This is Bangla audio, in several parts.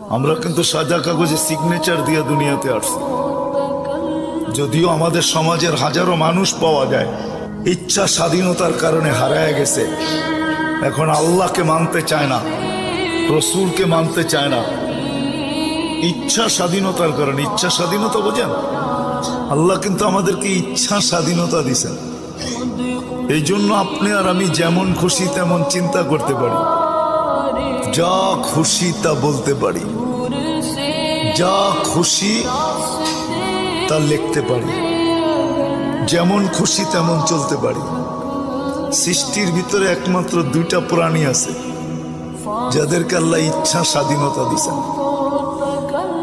আমরা কিন্তু সাদা কাগজে সিগনেচার দিয়ে দুনিয়াতে আসছি। যদিও আমাদের সমাজের হাজারো মানুষ পাওয়া যায়, ইচ্ছা স্বাধীনতার কারণে হারায় গেছে। এখন আল্লাহকে মানতে চায় না, রসুলকে মানতে চায় না। ইচ্ছা স্বাধীনতার কারণে, ইচ্ছা স্বাধীনতা বোঝেন? আল্লাহ কিন্তু আমাদেরকে ইচ্ছা স্বাধীনতা দিছেন এই জন্য আপনি আর আমি যেমন খুশি, তেমন চিন্তা করতে পারি। যা খুশি তা বলতে পারি। যা খুশি তা লিখতে পারি। যেমন খুশি তেমন চলতে পারি। সৃষ্টির ভিতরে একমাত্র দুইটা প্রাণী আছে, যাদেরকে আল্লাহ ইচ্ছা স্বাধীনতা দিছেন।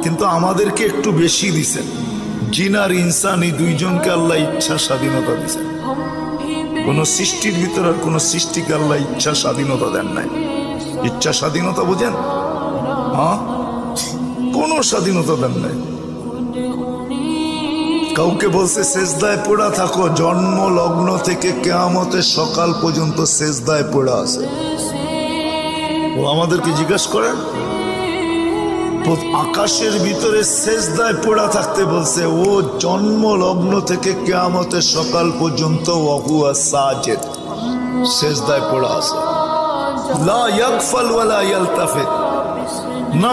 কিন্তু আমাদেরকে একটু বেশি দিছেন। জিন আর ইনসান এই দুইজনকে আল্লাহ ইচ্ছা স্বাধীনতা দিছেন। কোন সৃষ্টির ভিতরে আর কোন সৃষ্টিকে আল্লাহ ইচ্ছা স্বাধীনতা দেন নাই। ইচ্ছা স্বাধীনতা বোঝেন? হ্যাঁ? কোনো স্বাধীনতা দেন নাই। কাউকে বলছে শেষদায় পড়া থাকো জন্ম লগ্ন থেকে কেয়ামতের সকাল পর্যন্ত শেষদায় পড়া আছে। ও আমাদেরকে জিজ্ঞাসা করেন আকাশের ভিতরে শেষদায় পড়া থাকতে বলছে, ও জন্ম লগ্ন থেকে কেয়ামতের সকাল পর্যন্ত ওয়াহুয়া সাজেদ শেষদায় পড়া আছে। লা ইয়াগফাল ওয়ালা ইয়ালতাফিত। না